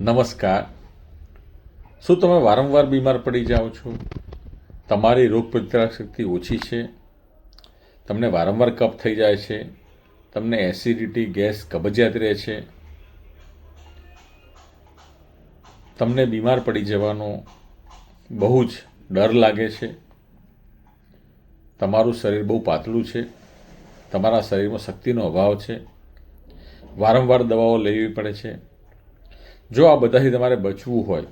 નમસ્કાર. શું તમે વારંવાર બીમાર પડી જાઓ છો? તમારી રોગ પ્રતિકારક શક્તિ ઓછી છે? તમને વારંવાર કફ થઈ જાય છે? તમને એસિડિટી, ગેસ કબજિયાત રહે છે? તમને બીમાર પડી જવાનો બહુ જ ડર લાગે છે? તમારું શરીર બહુ પાતળું છે? તમારા શરીરમાં શક્તિનો અભાવ છે? વારંવાર દવાઓ લેવી પડે છે? જો આ બધાથી તમારે બચવું હોય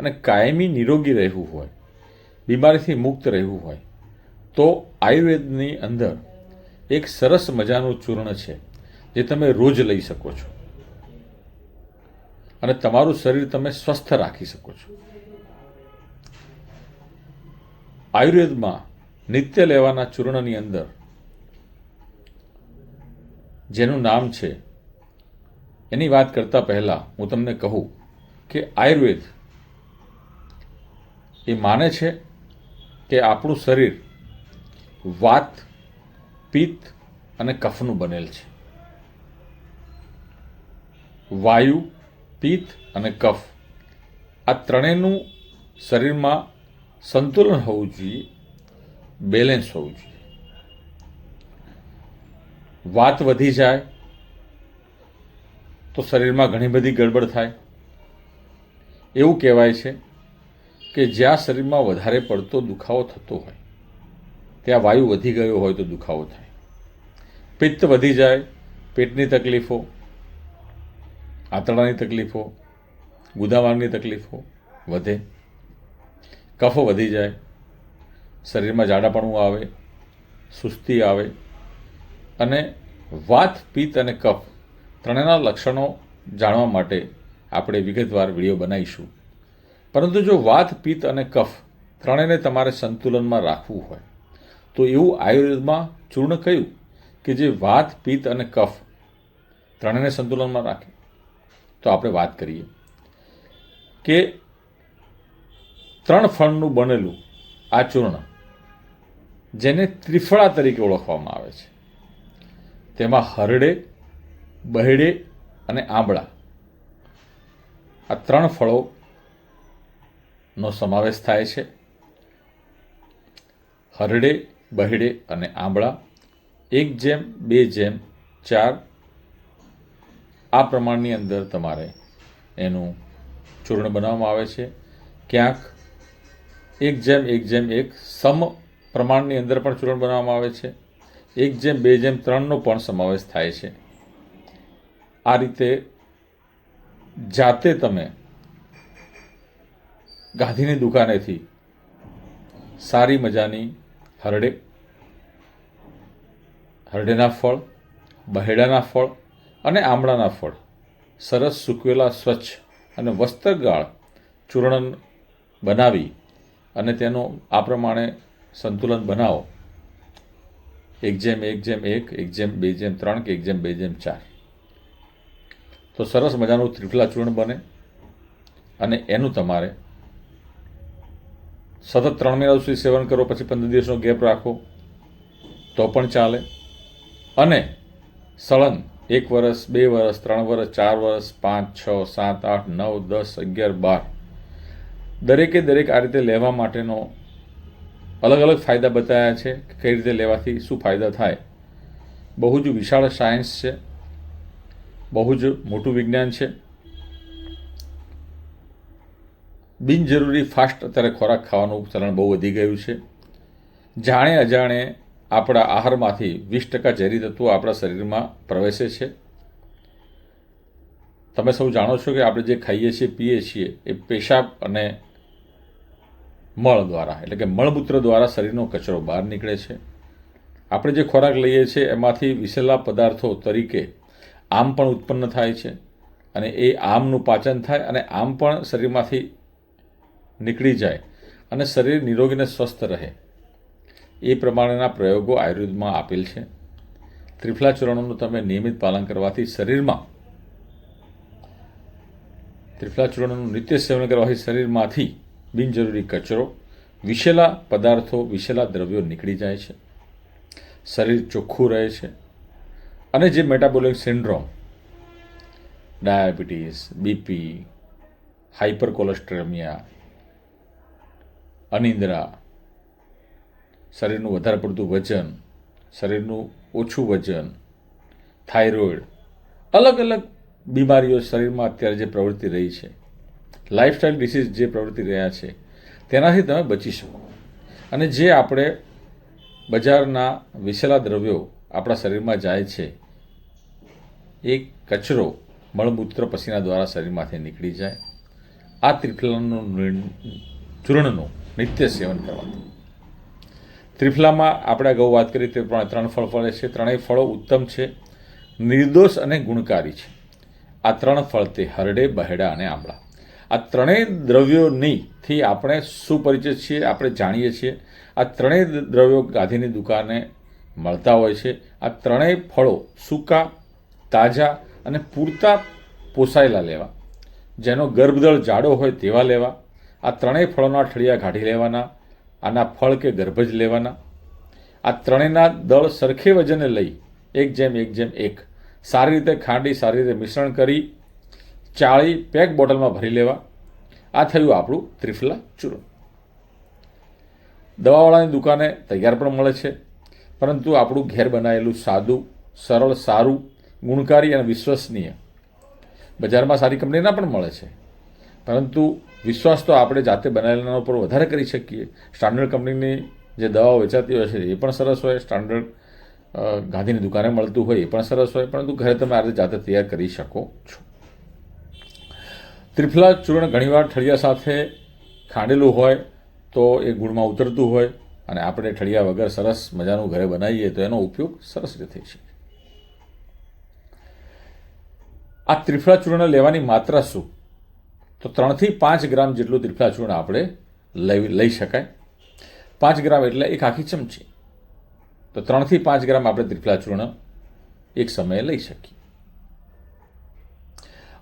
અને કાયમી નિરોગી રહેવું હોય, બીમારીથી મુક્ત રહેવું હોય, તો આયુર્વેદની અંદર એક સરસ મજાનું ચૂર્ણ છે, જે તમે રોજ લઈ શકો છો. અને તમારું શરીર તમે સ્વસ્થ રાખી શકો છો. આયુર્વેદમાં નિત્ય લેવાના ચૂર્ણની અંદર જેનું નામ છે એની વાત કરતાં પહેલાં હું તમને કહું કે આયુર્વેદ એ માને છે કે આપણું શરીર વાત, પિત્ત અને કફનું બનેલ છે. વાયુ, પિત્ત અને કફ આ ત્રણેયનું શરીરમાં સંતુલન હોવું જોઈએ, બેલેન્સ હોવું જોઈએ. વાત વધી જાય તો શરીરમાં ઘણી બધી ગડબડ થાય. એવું કહેવાય છે કે જ્યાં શરીરમાં વધારે પડતો દુખાવો થતો હોય, ત્યાં વાયુ વધી ગયો હોય તો દુખાવો થાય. પિત્ત વધી જાય, પેટની તકલીફો, આંતરડાની તકલીફો ગુદામાર્ગની તકલીફો વધે. કફ વધી જાય, શરીરમાં જાડાપણું આવે, સુસ્તી આવે અને વાત, પિત્ત અને કફ ત્રણેયના લક્ષણો જાણવા માટે આપણે વિગતવાર વીડિયો બનાવીશું. પરંતુ જો વાત, પિત્ત અને કફ ત્રણેયને તમારે સંતુલનમાં રાખવું હોય, તો એવું આયુર્વેદમાં ચૂર્ણ કહ્યું કે જે વાત, પિત્ત અને કફ ત્રણેયને સંતુલનમાં રાખે. તો આપણે વાત કરીએ કે ત્રણ ફળનું બનેલું આ ચૂર્ણ જેને ત્રિફળા તરીકે ઓળખવામાં આવે છે. તેમાં હરડે બહેડે અને આંબળા. આ ત્રણ ફળોનો સમાવેશ થાય છે. હરડે, બહેડે અને આંબળા એક જેમ, બે જેમ, ચાર. આ પ્રમાણની અંદર તમારે એનું ચૂર્ણ બનાવવામાં આવે છે. ક્યાંક એક જેમ એક જેમ, એક સમ પ્રમાણની અંદર પણ ચૂર્ણ બનાવવામાં આવે છે. એક જેમ, બે જેમ, ત્રણનો પણ સમાવેશ થાય છે. આ રીતે જાતે તમે ગાંધીની દુકાનેથી સારી મજાની હરડે, હરડેના ફળ, બહેડાના ફળ અને આમળાના ફળ, સરસ સૂકવેલા સ્વચ્છ અને વસ્ત્રગાળ ચૂર્ણ બનાવી અને તેનું આ પ્રમાણે સંતુલન બનાવો. એક જેમ એક જેમ એક એક જેમ બે જેમ ત્રણ, કે એક જેમ બે જેમ ચાર. તો સરસ મજાનું ત્રિફલા ચૂર્ણ બને અને એનું તમારે સતત ત્રણ મહિના સુધી સેવન કરો, પછી પંદર દિવસનો ગેપ રાખો, તો પણ ચાલે. અને સળંગ, એક વર્ષ બે વર્ષ ત્રણ વર્ષ ચાર વર્ષ પાંચ, છ, સાત, આઠ, નવ, દસ, અગિયાર, બાર. દરેકે દરેક આ રીતે લેવા માટેનો અલગ અલગ ફાયદા બતાવ્યા છે કઈ રીતે લેવાથી શું ફાયદા થાય. બહુ જ વિશાળ સાયન્સ છે. બહુ જ મોટું વિજ્ઞાન છે. બિનજરૂરી ફાસ્ટ અત્યારે ખોરાક ખાવાનું ચલણ બહુ વધી ગયું છે. જાણે અજાણે આપણા આહારમાંથી વીસ ટકા ઝેરી તત્વો આપણા શરીરમાં પ્રવેશે છે. તમે સૌ જાણો છો કે આપણે જે ખાઈએ છીએ, પીએ છીએ, એ પેશાબ અને મળ દ્વારા, એટલે કે મળમૂત્ર દ્વારા શરીરનો કચરો બહાર નીકળે છે. આપણે જે ખોરાક લઈએ છીએ, એમાંથી વિસેલા પદાર્થો તરીકે આમ પણ ઉત્પન્ન થાય છે અને એ આમનું પાચન થાય અને આમ પણ શરીરમાંથી નીકળી જાય અને શરીર નિરોગીને સ્વસ્થ રહે. એ પ્રમાણેના પ્રયોગો આયુર્વેદમાં આપેલ છે. ત્રિફલા ચૂર્ણનું તમે નિયમિત પાલન કરવાથી શરીરમાં ત્રિફલા ચૂર્ણનું નિત્ય સેવન કરવાથી શરીરમાંથી બિનજરૂરી કચરો વિશેલા પદાર્થો વિશેલા દ્રવ્યો નીકળી જાય છે. શરીર ચોખ્ખું રહે છે. અને જે metabolic syndrome diabetes BP hyper cholesterolemia અનિંદ્રા, શરીરનું વધારે પડતું વજન, શરીરનું ઓછું વજન, થાઇરોઇડ, અલગ અલગ બીમારીઓ શરીરમાં અત્યારે જે પ્રવૃત્તિ રહી છે લાઇફસ્ટાઇલ ડિસીઝ જે પ્રવૃત્તિ રહ્યા છે, તેનાથી તમે બચી શકો. અને જે આપણે બજારના વિસેલા દ્રવ્યો આપણા શરીરમાં જાય છે, એ કચરો મળમૂત્ર પસીના દ્વારા શરીરમાંથી નીકળી જાય. આ ત્રિફલાનું ચૂર્ણનું નિત્ય સેવન કરવાનું. ત્રિફલામાં આપણે અગાઉ વાત કરી તે પ્રમાણે ત્રણ ફળ ફળે છે. ત્રણેય ફળો ઉત્તમ છે, નિર્દોષ અને ગુણકારી છે. આ ત્રણ ફળ તે હરડે, બહેડા અને આંબળા. આ ત્રણેય દ્રવ્યોનીથી આપણે સુપરિચિત છીએ, આપણે જાણીએ છીએ. આ ત્રણેય દ્રવ્યો ગાંધીની દુકાને મળતા હોય છે. આ ત્રણેય ફળો સૂકા, તાજા અને પૂરતા પોસાયેલા લેવા. જેનો ગર્ભદળ જાડો હોય તેવા લેવા. આ ત્રણેય ફળોના ઠળિયા કાઢી લેવાના. આના ફળ કે ગર્ભ જ લેવાના. આ ત્રણેયના દળ સરખે વજને લઈ, એક જેમ એક જેમ, એક. સારી રીતે ખાંડી, સારી રીતે મિશ્રણ કરી, ચાળી પેક બોટલમાં ભરી લેવા. આ થયું આપણું ત્રિફલા ચૂર્ણ. દવાવાળાની દુકાને તૈયાર પણ મળે છે. પરંતુ આપણું ઘેર બનાવેલું સાદું, સરળ, સારું, ગુણકારી અને વિશ્વસનીય બજારમાં સારી કંપનીના પણ મળે છે. પરંતુ વિશ્વાસ તો આપણે જાતે બનાવેલાના ઉપર વધારે કરી શકીએ. સ્ટાન્ડર્ડ કંપનીની જે દવાઓ વેચાતી હોય છે, એ પણ સરસ હોય. સ્ટાન્ડર્ડ ગાંધીની દુકાને મળતું હોય, એ પણ સરસ હોય. પરંતુ ઘરે તમે આ રીતે જાતે તૈયાર કરી શકો છો. ત્રિફલા ચૂર્ણ ઘણીવાર ઠળિયા સાથે ખાંડેલું હોય તો એ ગુણમાં ઉતરતું હોય. અને આપણે ઠળિયા વગર સરસ મજાનું ઘરે બનાવીએ તો એનો ઉપયોગ સરસ રીતે થઈ શકે. આ ત્રિફળા ચૂર્ણ લેવાની માત્રા શું? તો ત્રણથી પાંચ ગ્રામ જેટલું ત્રિફળા ચૂર્ણ આપણે લઈ લઈ શકાય. પાંચ ગ્રામ એટલે એક આખી ચમચી. તો ત્રણથી પાંચ ગ્રામ આપણે ત્રિફળા ચૂર્ણ એક સમયે લઈ શકીએ.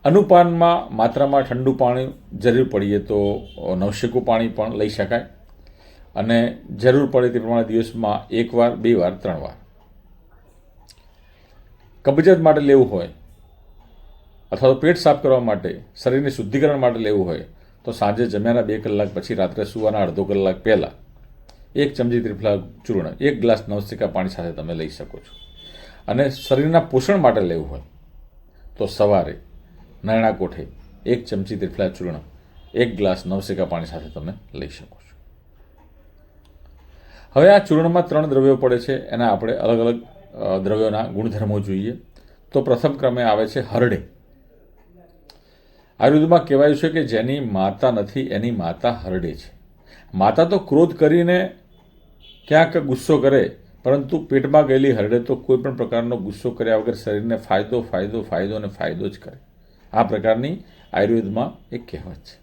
અનુપાનમાં માત્રામાં ઠંડુ પાણી જરૂર પડીએ તો નવશેકું પાણી પણ લઈ શકાય. અને જરૂર પડે તે પ્રમાણે દિવસમાં એક વાર બે વાર ત્રણ વાર કબજિયાત માટે લેવું હોય, અથવા તો પેટ સાફ કરવા માટે, શરીરની શુદ્ધિકરણ માટે લેવું હોય, તો સાંજે જમ્યાના બે કલાક પછી રાત્રે સુવાના અડધો કલાક પહેલાં એક ચમચી ત્રિફલા ચૂર્ણ, એક ગ્લાસ નવશેકા પાણી સાથે તમે લઈ શકો છો. અને શરીરના પોષણ માટે લેવું હોય, તો સવારે નાના કોઠે એક ચમચી ત્રિફલા ચૂર્ણ, એક ગ્લાસ નવશેકા પાણી સાથે તમે લઈ શકો હવે આ ચૂર્ણમાં ત્રણ દ્રવ્યો પડે છે, એના આપણે અલગ અલગ દ્રવ્યોના ગુણધર્મો જોઈએ. તો પ્રથમ ક્રમે આવે છે હરડે. આયુર્વેદમાં કહેવાયું છે કે જેની માતા નથી, એની માતા હરડે છે. માતા તો ક્રોધ કરીને ક્યાંક ગુસ્સો કરે, પરંતુ પેટમાં ગયેલી હરડે તો કોઈ પણ પ્રકારનો ગુસ્સો કર્યા વગર શરીરને ફાયદો ફાયદો ફાયદો અને ફાયદો જ કરે. આ પ્રકારની આયુર્વેદમાં એક કહેવત છે.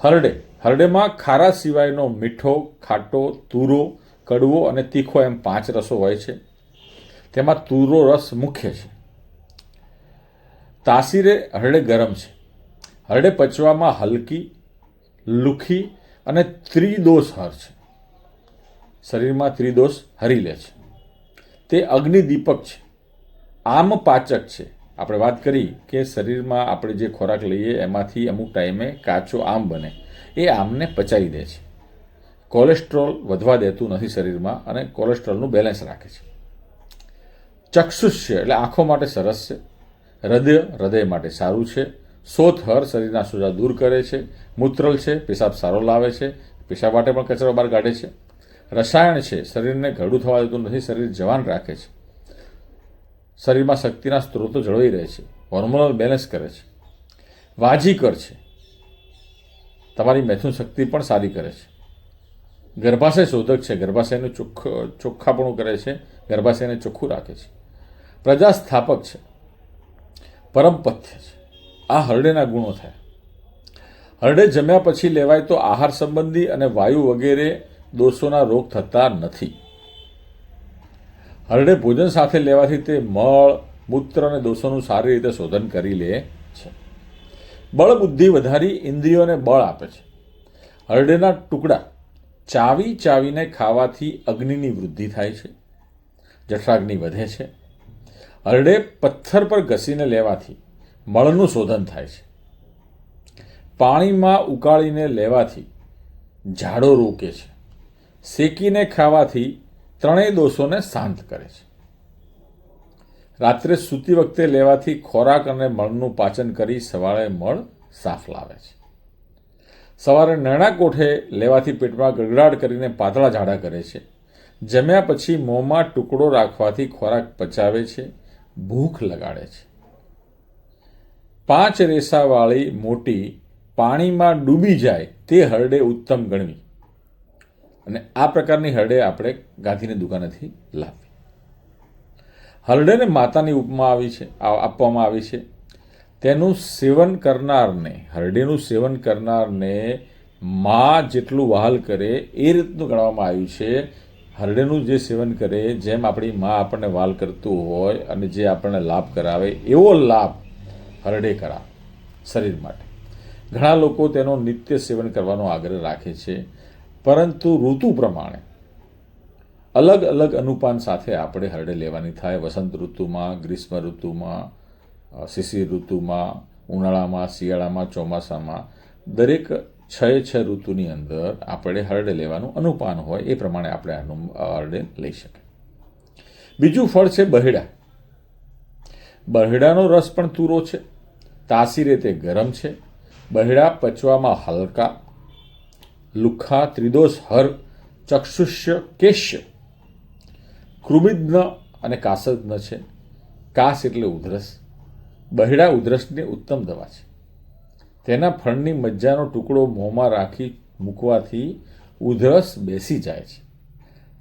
હરડે. હરડેમાં ખારા સિવાયનો મીઠો, ખાટો, તુરો, કડવો અને તીખો એમ પાંચ રસો હોય છે. તેમાં તુરો રસ મુખ્ય છે. તાસીરે હરડે ગરમ છે. હરડે પચવામાં હલકી, લુખી અને ત્રિદોષ હર છે. શરીરમાં ત્રિદોષ હરી લે છે. તે અગ્નિદીપક છે. આમ પાચક છે. આપણે વાત કરી કે શરીરમાં આપણે જે ખોરાક લઈએ, એમાંથી અમુક ટાઈમે કાચો આમ બને. એ આમને પચાવી દે છે. કોલેસ્ટ્રોલ વધવા દેતું નથી શરીરમાં અને કોલેસ્ટ્રોલનું બેલેન્સ રાખે છે. ચક્ષુષ્ય એટલે આંખો માટે સરસ છે. હૃદય હૃદય માટે સારું છે. સોથહર શરીરના સોજા દૂર કરે છે. મૂત્રલ છે, પેશાબ સારો લાવે છે. પેશાબ માટે પણ કચરો બહાર કાઢે છે. રસાયણ છે, શરીરને ઘરડું થવા દેતું નથી, શરીર જવાન રાખે છે. શરીરમાં શક્તિના સ્ત્રોતો જળવાઈ રહે છે. હોર્મોનલ બેલેન્સ કરે છે. વાજીકર છે. તમારી મૈથુન શક્તિ પણ સારી કરે છે. ગર્ભાશય શોધક છે. ગર્ભાશયનું ચોખ્ખ, ચોખ્ખાપણું કરે છે. ગર્ભાશયને ચોખ્ખું રાખે છે. પ્રજા સ્થાપક છે. પરમપથ્ય છે. આ હરડેના ગુણો થયા. હરડે જમ્યા પછી લેવાય તો આહાર સંબંધી અને વાયુ વગેરે દોષોના રોગ થતા નથી. હરડે ભોજન સાથે લેવાથી તે મળ, મૂત્ર અને દોષોનું સારી રીતે શોધન કરી લે છે. બળ બુદ્ધિ વધારી ઇન્દ્રિયોને બળ આપે છે. હરડેના ટુકડા ચાવી ચાવીને ખાવાથી અગ્નિની વૃદ્ધિ થાય છે, જઠરાગ્નિ વધે છે. હરડે પથ્થર પર ઘસીને લેવાથી મળનું શોધન થાય છે. પાણીમાં ઉકાળીને લેવાથી ઝાડો રોકે છે. શેકીને ખાવાથી ત્રણેય દોષોને શાંત કરે છે. રાત્રે સૂતી વખતે લેવાથી ખોરાક અને મળનું પાચન કરી સવારે મળ સાફ લાવે છે. સવારે નાણાં કોઠે લેવાથી પેટમાં ગડગડાટ કરીને પાતળા ઝાડા કરે છે. જમ્યા પછી મોંમાં ટુકડો રાખવાથી ખોરાક પચાવે છે, ભૂખ લગાડે છે. પાંચ રેસાવાળી મોટી પાણીમાં ડૂબી જાય તે હરડે ઉત્તમ ગણવી. અને આ પ્રકારની હરડે આપણે ગાંધીની દુકાનેથી લાવવી હરડેને માતાની ઉપમા આવી છે આપવામાં આવી છે. તેનું સેવન કરનારને, હરડેનું સેવન કરનારને મા જેટલું વહાલ કરે એ રીતનું ગણવામાં આવ્યું છે. હરડેનું જે સેવન કરે, જેમ આપણી મા આપણને વાલ કરતું હોય અને જે આપણને લાભ કરાવે, એવો લાભ હરડે કરાવે શરીર માટે. ઘણા લોકો તેનો નિત્ય સેવન કરવાનો આગ્રહ રાખે છે, પરંતુ ઋતુ પ્રમાણે અલગ અલગ અનુપાન સાથે આપણે હરડે લેવાની થાય. વસંત ઋતુમાં, ગ્રીષ્મ ઋતુમાં શિશિર ઋતુમાં, ઉનાળામાં, શિયાળામાં, ચોમાસામાં દરેક છ છ ઋતુની અંદર આપણે હરડે લેવાનું અનુપાન હોય એ પ્રમાણે આપણે આનું હરડે લઈ શકીએ બીજું ફળ છે બહેડા. બહેડાનો રસ પણ તુરો છે. તાસીરે તે ગરમ છે. બહેડા પચવામાં હલકા. લુખા, ત્રિદોષ, હર, ચક્ષુષ્ય, કેશ્ય. કૃમિદ્ન અને કાસજ્ઞ છે. કાસ એટલે ઉધરસ. બહેડા ઉધરસની ઉત્તમ દવા છે. તેના ફળની મજ્જાનો ટુકડો મોંમાં રાખી મૂકવાથી ઉધરસ બેસી જાય છે.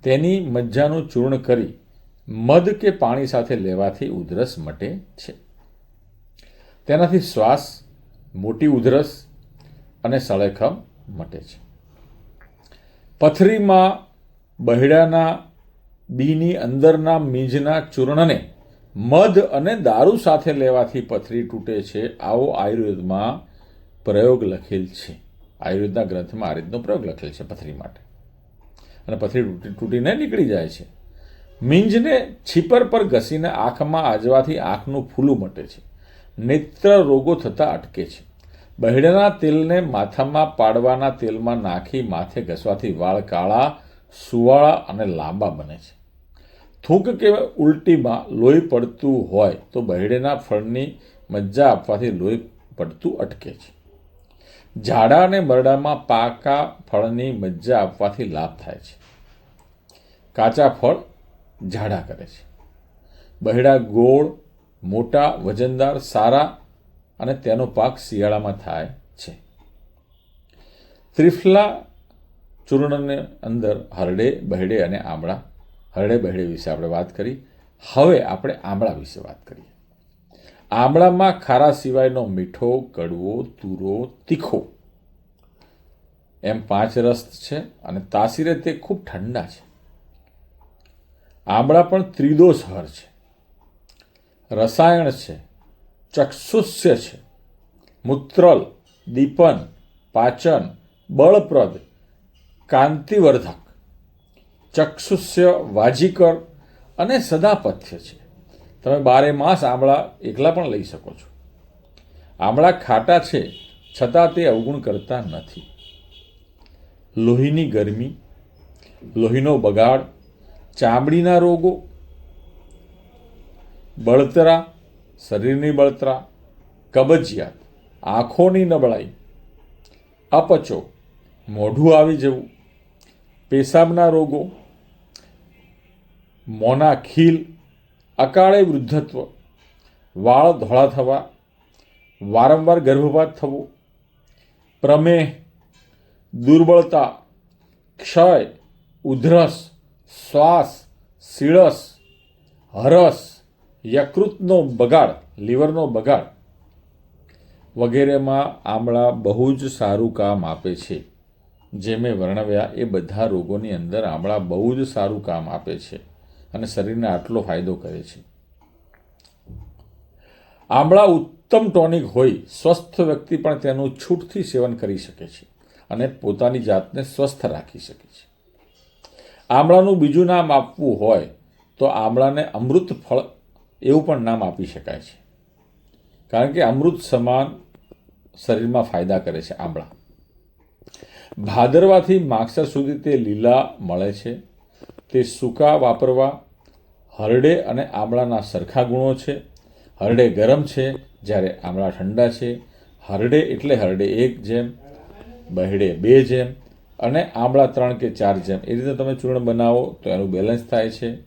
તેની મજ્જાનું ચૂર્ણ કરી મધ કે પાણી સાથે લેવાથી ઉધરસ મટે છે. તેનાથી શ્વાસ મોટી ઉધરસ અને સળેખમ મટે છે. પથરીમાં બહેડાના બીની અંદરના મીંજના ચૂર્ણને મધ અને દારૂ સાથે લેવાથી પથરી તૂટે છે. આવો આયુર્વેદમાં પ્રયોગ લખેલ છે. આયુર્વેદના ગ્રંથમાં આ રીતનો પ્રયોગ લખેલ છે પથરી માટે. અને પથરી તૂટી તૂટીને નીકળી જાય છે. મીંજને છીપર પર ઘસીને આંખમાં આજવાથી આંખનું ફૂલું મટે છે. નેત્ર રોગો થતાં અટકે છે. બહેડાના તેલને માથામાં પાડવાના તેલમાં નાખી માથે ઘસવાથી વાળ કાળા, સુવાળા અને લાંબા બને છે. થૂંક કે ઉલટીમાં લોહી પડતું હોય તો બહેડેના ફળની મજ્જા આપવાથી લોહી પડતું અટકે છે. ઝાડા અને મરડામાં પાકા ફળની મજ્જા આપવાથી લાભ થાય છે. કાચા ફળ ઝાડા કરે છે. બહેડા ગોળ, મોટા, વજનદાર, સારા અને તેનો પાક શિયાળામાં થાય છે. ત્રિફલા ચૂર્ણને અંદર હરડે, બહેડે અને આમળા હરડે બહેડે વિશે આપણે વાત કરી. હવે આપણે આમળા વિશે વાત કરીએ. આમળામાં ખારા સિવાયનો મીઠો, કડવો, તુરો, તીખો એમ પાંચ રસ છે અને તાસીરે તે ખૂબ ઠંડા છે. આમળા પણ ત્રિદોષ હર છે. રસાયણ છે, ચક્ષુષ્ય છે, મૂત્રલ, દીપન, પાચન, બળપ્રદ, કાંતિવર્ધક ચક્ષુષ્ય વાજીકર અને સદાપથ્ય છે. તમે બારે માસ આમળા એકલા પણ લઈ શકો છો. આમળા ખાટા છે, છતાં તે અવગુણ કરતા નથી. લોહીની ગરમી, લોહીનો બગાડ, ચામડીના રોગો, બળતરા, શરીરની બળતરા, કબજિયાત, આંખોની નબળાઈ, અપચો, મોઢું આવી જવું, પેશાબના રોગો મોંના ખીલ, અકાળે વૃદ્ધત્વ, વાળ ધોળા થવા, વારંવાર ગર્ભપાત થવો, પ્રમેહ, દુર્બળતા, ક્ષય, ઉધરસ, શ્વાસ સીળસ હરસ, યકૃતનો બગાડ, લીવરનો બગાડ વગેરેમાં આમળા બહુ જ સારું કામ આપે છે. જે મેં વર્ણવ્યા એ બધા રોગોની અંદર આમળા બહુ જ સારું કામ આપે છે. અને શરીરને આટલો ફાયદો કરે છે. આમળા ઉત્તમ ટોનિક હોય, સ્વસ્થ વ્યક્તિ પણ તેનું છૂટથી સેવન કરી શકે છે અને પોતાની જાતને સ્વસ્થ રાખી શકે છે. આમળાનું બીજું નામ આપવું હોય તો આમળાને અમૃત ફળ એવું પણ નામ આપી શકાય છે. કારણ કે અમૃત સમાન શરીરમાં ફાયદા કરે છે આંબળા. ભાદરવાથી માગસર સુધી તે લીલા મળે છે. તે સૂકા વાપરવા, હરડે અને આમળાના સરખા ગુણો છે. હરડે ગરમ છે જ્યારે આમળા ઠંડા છે. હરડે એટલે હરડે એક જેમ, બહેડે બે જેમ અને આમળા ત્રણ કે ચાર જેમ. એ રીતે તમે ચૂર્ણ બનાવો તો એનું બેલેન્સ થાય છે.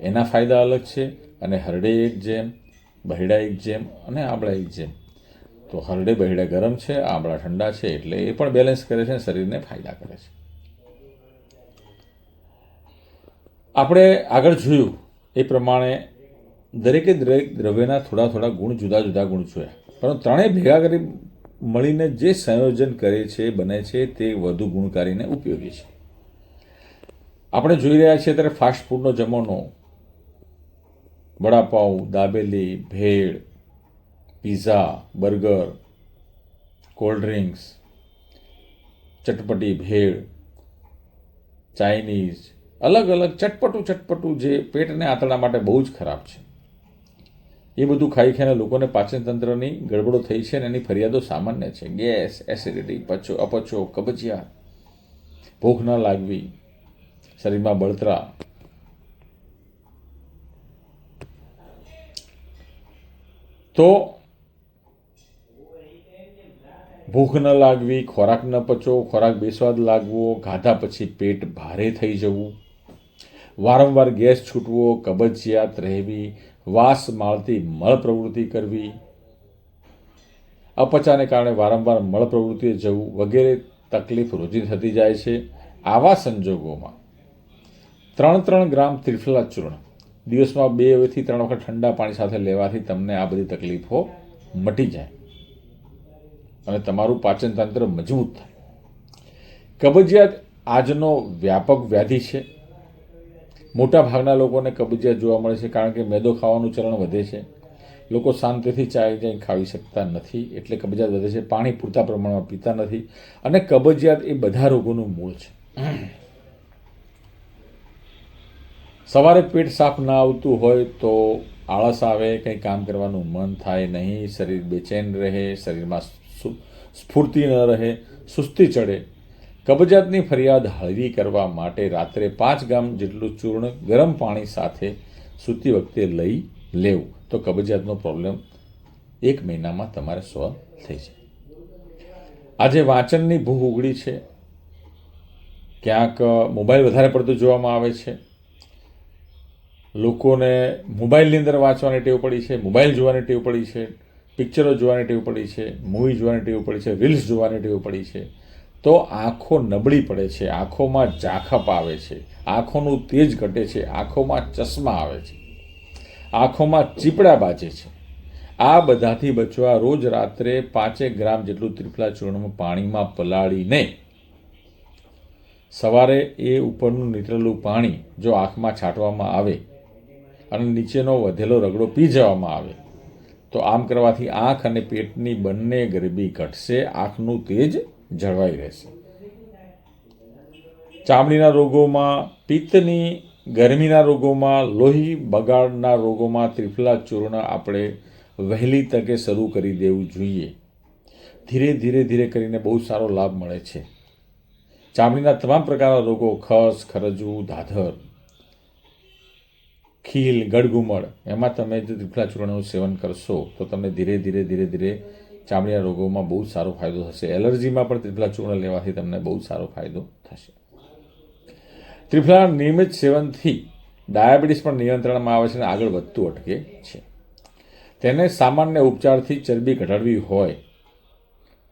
એના ફાયદા અલગ છે અને હરડે એક જેમ, બહેડા એક જેમ અને આમળા એક જેમ. તો હરડે બહેડા ગરમ છે, આમળા ઠંડા છે એટલે એ પણ બેલેન્સ કરે છે શરીરને ફાયદા કરે છે. આપણે આગળ જોયું એ પ્રમાણે દરેકે દરેક દ્રવ્યના થોડા થોડા ગુણ જુદા જુદા ગુણ જોયા. પરંતુ ત્રણેય ભેગા કરી મળીને જે સંયોજન કરે છે, બને છે, તે વધુ ગુણકારીને ઉપયોગી છે. આપણે જોઈ રહ્યા છીએ ત્યારે ફાસ્ટ ફૂડનો જમાનો. Vada pav, dabeli, bhel pizza burger cold drinks ચટપટી, ભેળ ચાઇનીઝ અલગ અલગ ચટપટું ચટપટું જે પેટને આંતરડા માટે બહુ જ ખરાબ છે. એ બધું ખાઈ ખાઈને લોકોને પાચનતંત્રની ગડબડો થઈ છે અને એની ફરિયાદો સામાન્ય છે. ગેસ, એસિડિટી, પચો, અપચો, કબજિયાત, ભૂખ ન લાગવી, શરીરમાં બળતરા. તો ભૂખ ન લાગવી, ખોરાક ન પચવો ખોરાક બેસ્વાદ લાગવો ખાધા પછી પેટ ભારે થઈ જવું. વારંવાર ગેસ છૂટવો, કબજિયાત રહેવી, વાસ માળતી મળ પ્રવૃત્તિ કરવી. અપચાને કારણે વારંવાર મળ પ્રવૃત્તિએ જવું વગેરે તકલીફ રોજી થતી જાય છે આવા સંજોગોમાં. ત્રણ ત્રણ ગ્રામ ત્રિફલા ચૂર્ણ. દિવસમાં બેથી ત્રણ વખત ઠંડા પાણી સાથે લેવાથી તમને આ બધી તકલીફો મટી જાય. અને તમારું પાચનતંત્ર મજબૂત થાય. કબજિયાત આજનો વ્યાપક વ્યાધિ છે. મોટા ભાગના લોકોને કબજિયાત જોવા મળે છે કારણ કે મેદો ખાવાનું ચલણ વધે છે. લોકો શાંતિથી ચાય ચાય ખાવી શકતા નથી, એટલે કબજિયાત વધે છે. પાણી પૂરતા પ્રમાણમાં પીતા નથી અને કબજિયાત એ બધા રોગોનું મૂળ છે. સવારે પેટ સાફ ના આવતું હોય તો આળસ આવે, કંઈ કામ કરવાનું મન થાય નહીં, શરીર બેચેન રહે, શરીરમાં સ્ફૂર્તિ ન રહે, સુસ્તી ચડે. કબજિયાતની ફરિયાદ હળવી કરવા માટે રાત્રે પાંચ ગ્રામ જેટલું ચૂર્ણ ગરમ પાણી સાથે સૂતી વખતે લઈ લેવું. તો કબજિયાતનો પ્રોબ્લેમ એક મહિનામાં તમારે સોલ્વ થઈ જાય. આજે વાંચનની ભૂખ ઉગડી છે. ક્યાંક મોબાઈલ વધારે પડતું જોવામાં આવે છે. લોકોને મોબાઈલની અંદર વાંચવાની ટેવ પડી છે મોબાઈલ જોવાની ટેવ પડી છે પિક્ચરો જોવાની ટેવ પડી છે મૂવી જોવાની ટેવ પડી છે રીલ્સ જોવાની ટેવ પડી છે. તો આંખો નબળી પડે છે, આંખોમાં ઝાખપ આવે છે, આંખોનું તેજ ઘટે છે, આંખોમાં ચશ્મા આવે છે, આંખોમાં ચીપડા બાજે છે. આ બધાથી બચવા રોજ રાત્રે પાંચેક ગ્રામ જેટલું ત્રિફલા ચૂર્ણમાં પાણીમાં પલાળીને સવારે એ ઉપરનું નીતરેલું પાણી જો આંખમાં છાંટવામાં આવે અને નીચેનો વધેલો રગડો પી જવામાં આવે, તો આમ કરવાથી આંખ અને પેટની બંને ગરબી ઘટશે, આંખનું તેજ જળવાઈ રહેશે. ચામડીના રોગોમાં, પિત્તની, ગરમીના રોગોમાં, લોહી બગાડના રોગોમાં ત્રિફલા ચૂર્ણ આપણે વહેલી તકે શરૂ કરી દેવું જોઈએ. ધીરે ધીરે ધીરે કરીને બહુ સારો લાભ મળે છે. ચામડીના તમામ પ્રકારના રોગો, ખસ ખરજવું ધાધર, ખીલ, ગળગુમળ, એમાં તમે જો ત્રિફલા ચૂર્ણનું સેવન કરશો, તો તમને ધીરે ધીરે ધીરે ધીરે ચામડીના રોગોમાં બહુ સારો ફાયદો થશે. એલર્જીમાં પણ ત્રિફલા ચૂર્ણ લેવાથી તમને બહુ સારો ફાયદો થશે. ત્રિફલા નિયમિત સેવનથી ડાયાબિટીસ પણ નિયંત્રણમાં આવે છે અને આગળ વધતું અટકે છે. તેને સામાન્ય ઉપચારથી ચરબી ઘટાડવી હોય,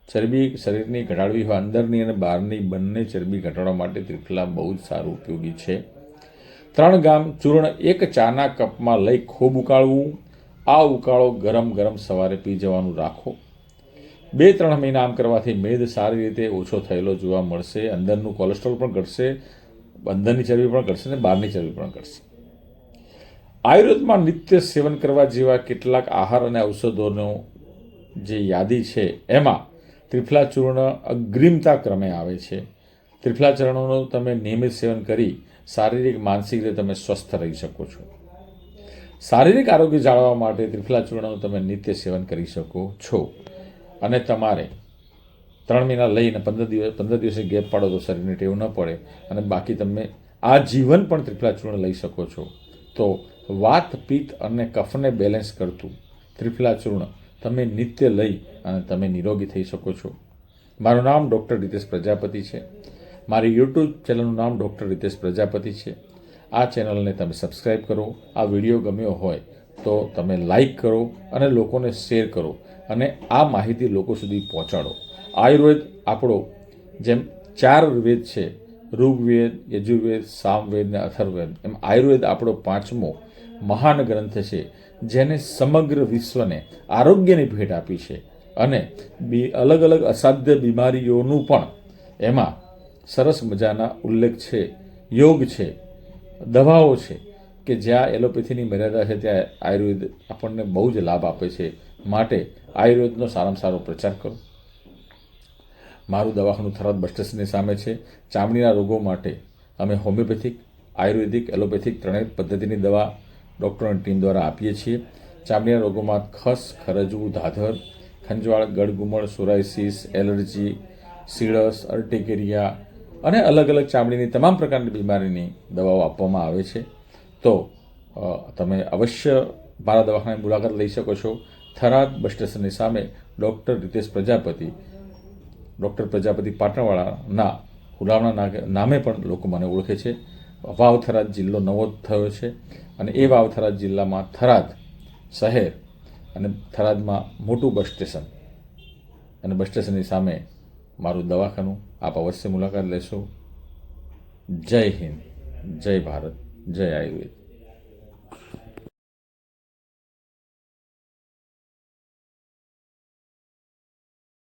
ચરબી શરીરની ઘટાડવી હોય, અંદરની અને બહારની બંને ચરબી ઘટાડવા માટે ત્રિફલા બહુ જ સારું ઉપયોગી છે. ત્રણ ગ્રામ ચૂર્ણ એક ચાના કપમાં લઈ ખૂબ ઉકાળવું. આ ઉકાળો ગરમ ગરમ સવારે પી જવાનું રાખો. બે ત્રણ મહિના આમ કરવાથી મેદ સારી રીતે ઓછો થયેલો જોવા મળશે, અંદરનું કોલેસ્ટ્રોલ પણ ઘટશે, અંદરની ચરબી પણ ઘટશે અને બહારની ચરબી પણ ઘટશે. આયુર્વેદમાં નિત્ય સેવન કરવા જેવા કેટલાક આહાર અને ઔષધોનો જે યાદી છે, એમાં ત્રિફલા ચૂર્ણ અગ્રિમતા ક્રમે આવે છે. ત્રિફલા ચૂર્ણનું તમે નિયમિત સેવન કરી શારીરિક, માનસિક રીતે તમે સ્વસ્થ રહી શકો છો. શારીરિક આરોગ્ય જાળવવા માટે ત્રિફલા ચૂર્ણનું તમે નિત્ય સેવન કરી શકો છો. અને તમારે ત્રણ મહિના લઈને પંદર દિવસ, પંદર દિવસે ગેપ પાડો તો શરીરને ટેવ ન પડે અને બાકી તમે આ જીવન પણ ત્રિફલા ચૂર્ણ લઈ શકો છો. તો વાત, પિત્ત અને કફને બેલેન્સ કરતું ત્રિફલા ચૂર્ણ તમે નિત્ય લઈ અને તમે નિરોગી થઈ શકો છો. મારું નામ ડૉક્ટર રીતેશ પ્રજાપતિ છે. મારી યુટ્યુબ ચેનલનું નામ ડૉક્ટર રીતેશ પ્રજાપતિ છે. આ ચેનલને તમે સબસ્ક્રાઈબ કરો. આ વીડિયો ગમ્યો હોય તો તમે લાઈક કરો અને લોકોને શેર કરો અને આ માહિતી લોકો સુધી પહોંચાડો. આયુર્વેદ આપણો જેમ ચાર વેદ છે, ઋગ્વેદ, યજુર્વેદ, સામવેદ ને અથર્વવેદ. એમ આયુર્વેદ આપણો પાંચમો મહાન ગ્રંથ છે, જેને સમગ્ર વિશ્વને આરોગ્યની ભેટ આપી છે અને બી અલગ અલગ અસાધ્ય બીમારીઓનું પણ એમાં સરસ મજાના ઉલ્લેખ છે, યોગ છે, દવાઓ છે. કે જ્યાં એલોપેથીની મર્યાદા છે ત્યાં આયુર્વેદ આપણને બહુ જ લાભ આપે છે માટે આયુર્વેદનો સારામાં સારો પ્રચાર કરો. મારું દવાખાનું થરાદ બસ સ્ટેશનની સામે છે. ચામડીના રોગો માટે અમે હોમિયોપેથિક, આયુર્વેદિક, એલોપેથિક ત્રણેય પદ્ધતિની દવા ડૉક્ટરોની ટીમ દ્વારા આપીએ છીએ. ચામડીના રોગોમાં ખસ ખરજવું ધાધર, ખંજવાળ, ગળગુમળ, સોરાયસિસ, એલર્જી સીડસ અર્ટિકેરિયા અને અલગ અલગ ચામડીની તમામ પ્રકારની બીમારીની દવાઓ આપવામાં આવે છે. તો તમે અવશ્ય મારા દવાખાનાની મુલાકાત લઈ શકો છો. થરાદ બસ સ્ટેશનની સામે ડૉક્ટર રીતેશ પ્રજાપતિ, ડૉક્ટર પ્રજાપતિ પાટણવાળાના હુલામણા નામે પણ લોકો મને ઓળખે છે. વાવ થરાદ જિલ્લો નવો થયો છે અને એ વાવ થરાદ જિલ્લામાં થરાદ શહેર અને થરાદમાં મોટું બસ સ્ટેશન અને બસ સ્ટેશનની સામે મારું દવાખાનું. આપ અવશ્ય મુલાકાત લેશો. જય હિન્દ. જય ભારત. જય આયુર્વેદ.